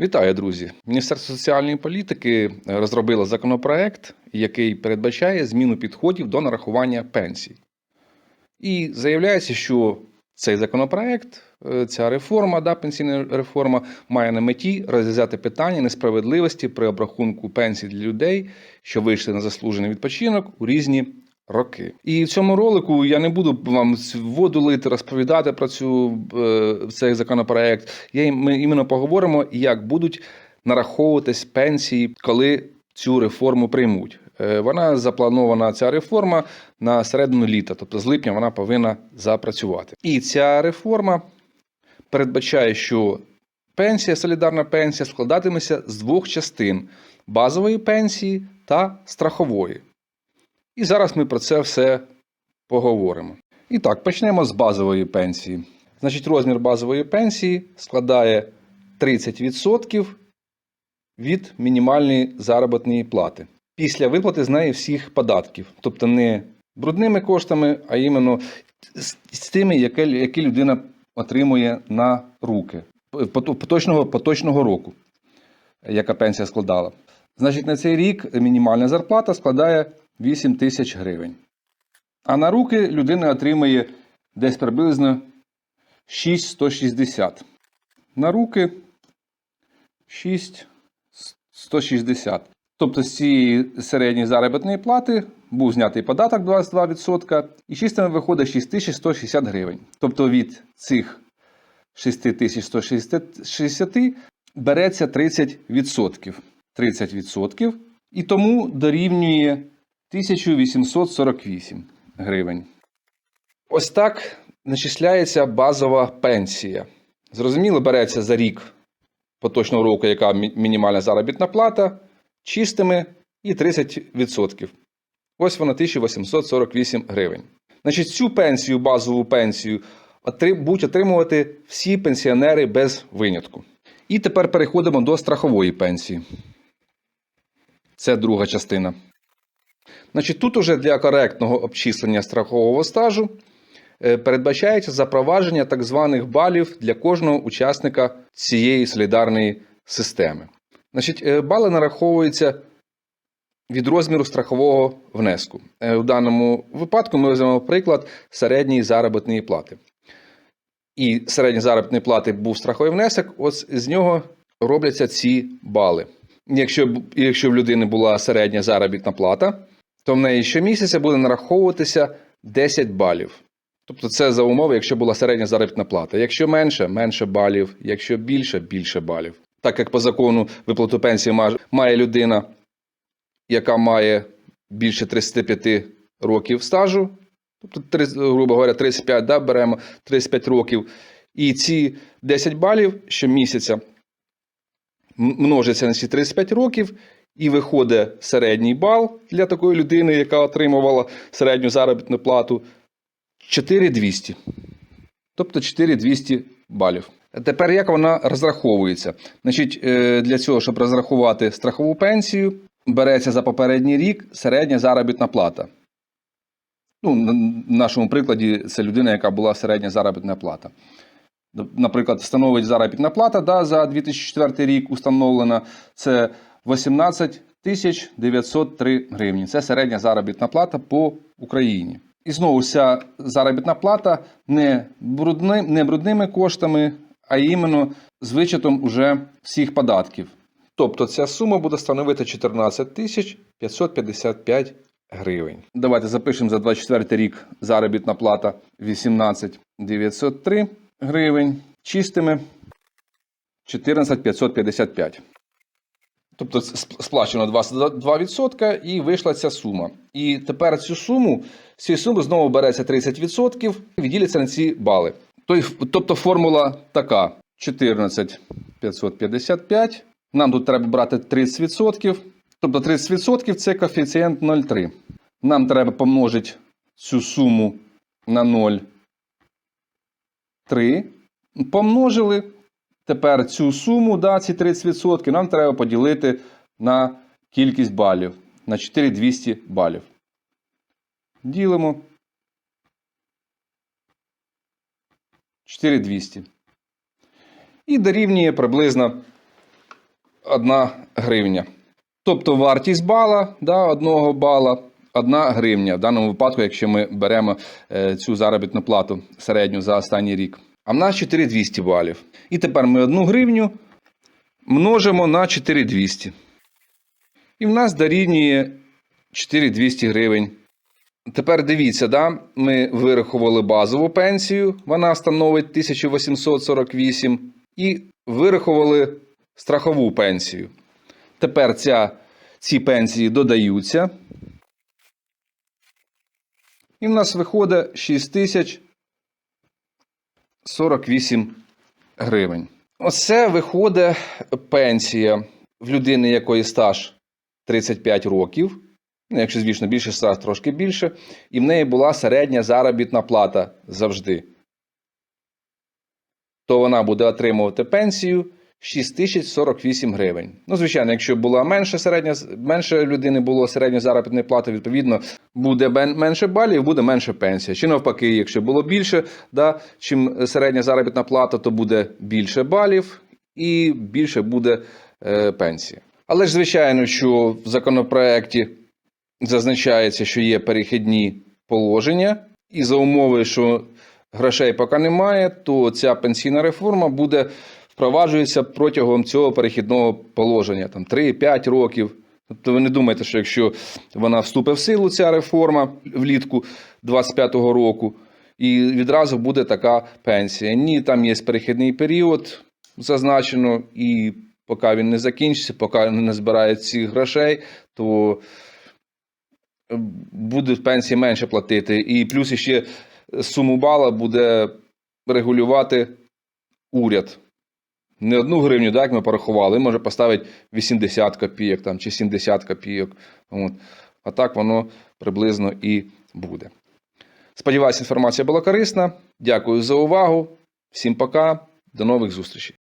Вітаю, друзі! Міністерство соціальної політики розробило законопроект, який передбачає зміну підходів до нарахування пенсій. І заявляється, що цей законопроект, е, ця реформа, да, пенсійна реформа, має на меті розв'язати питання несправедливості при обрахунку пенсій для людей, що вийшли на заслужений відпочинок у різні роки. І в цьому ролику я не буду вам воду лити, розповідати про цю, е, цей законопроект. Я, ми іменно поговоримо, як будуть нараховуватись пенсії, коли цю реформу приймуть. Е, Вона запланована ця реформа на середину літа, тобто з липня вона повинна запрацювати. І ця реформа передбачає, що пенсія, солідарна пенсія складатиметься з двох частин: базової пенсії та страхової. І зараз ми про це все поговоримо. І так, почнемо з базової пенсії. Значить, розмір базової пенсії складає 30% від мінімальної заробітної плати. Після виплати з неї всіх податків. Тобто не брудними коштами, а іменно з, тими, які людина отримує на руки поточного, поточного року, яка пенсія складала. Значить, на цей рік мінімальна зарплата складає 8 тисяч гривень. А на руки людина отримує десь приблизно 6,160. На руки 6,160. Тобто з цієї середньої заробітної плати був знятий податок 22%, і чистими виходить 6160 гривень. Тобто від цих 6160 береться 30%. 30% і тому дорівнює 1848 гривень. Ось так начисляється базова пенсія. Зрозуміло, береться за рік поточного року, яка мінімальна заробітна плата, чистими і 30%. Ось вона 1848 гривень. Значить, цю пенсію, базову пенсію, будуть отримувати всі пенсіонери без винятку. І тепер переходимо до страхової пенсії. Це друга частина. Значить, тут уже для коректного обчислення страхового стажу е, передбачається запровадження так званих балів для кожного учасника цієї солідарної системи. Значить, е, бали нараховуються від розміру страхового внеску. Е, У даному випадку ми візьмемо приклад середньої заробітної плати. І середньої заробітної плати був страховий внесок, ось з нього робляться ці бали. Якщо, якщо в людини була середня заробітна плата, то в неї щомісяця буде нараховуватися 10 балів. Тобто це за умови, якщо була середня заробітна плата. Якщо менше, менше балів, якщо більше, більше балів. Так як по закону виплату пенсії має людина, яка має більше 35 років стажу, тобто, грубо говоря, 35, да, беремо 35 років, і ці 10 балів щомісяця множиться на ці 35 років, і виходить середній бал для такої людини, яка отримувала середню заробітну плату 4200. Тобто 4200 балів. Тепер як вона розраховується? Значить, е, для цього, щоб розрахувати страхову пенсію, береться за попередній рік середня заробітна плата. Ну, в нашому прикладі це людина, яка була середня заробітна плата. Наприклад, становить заробітна плата да, за 2004 рік установлена це 18 тисяч 903 гривні. Це середня заробітна плата по Україні. І знову ця заробітна плата не, брудни, не брудними коштами, а іменно з вичетом уже всіх податків. Тобто ця сума буде становити 14 тисяч 555 гривень. Давайте запишемо за 24 рік заробітна плата 18 903 гривень. Чистими 14 555. Тобто сплачено 22% і вийшла ця сума. І тепер цю суму, з цієї суми знову береться 30% і відділяться на ці бали. Тобто формула така: 14 555. Нам тут треба брати 30%. Тобто 30% це коефіцієнт 0,3. Нам треба помножити цю суму на 0,3. Помножили. Тепер цю суму, да, ці 30%, нам треба поділити на кількість балів, на 4200 балів. Ділимо. 4200. І дорівнює приблизно 1 гривня. Тобто вартість бала, да, одного бала 1 гривня. В даному випадку, якщо ми беремо е, цю заробітну плату середню за останній рік. А в нас 4200 балів. І тепер ми 1 гривню множимо на 4200. І в нас дорівнює 4200 гривень. Тепер дивіться, да? ми вирахували базову пенсію, вона становить 1848, і вирахували страхову пенсію. Тепер ця, ці пенсії додаються. І в нас виходить 6048 гривень. Оце виходить пенсія в людини, якої стаж 35 років. Ну, якщо, звісно, більше стаж, трошки більше. І в неї була середня заробітна плата завжди. То вона буде отримувати пенсію 6048 гривень. Ну, звичайно, якщо була менше середня, менше людини було середня заробітної плати, відповідно, буде менше балів, буде менше пенсія. Чи навпаки, якщо було більше, да, чим середня заробітна плата, то буде більше балів і більше буде е, пенсія. Але ж, звичайно, що в законопроекті зазначається, що є перехідні положення, і за умови, що грошей поки немає, то ця пенсійна реформа буде впроваджується протягом цього перехідного положення, там 3-5 років. Тобто ви не думаєте, що якщо вона вступить в силу, ця реформа влітку 25-го року, і відразу буде така пенсія. Ні, там є перехідний період зазначено, і поки він не закінчиться, поки не збирають цих грошей, то буде пенсії менше платити. І плюс ще суму бала буде регулювати уряд. Не одну гривню, так, як ми порахували, може поставити 80 копійок там, чи 70 копійок. От. А так воно приблизно і буде. Сподіваюся, інформація була корисна. Дякую за увагу. Всім пока. До нових зустрічей.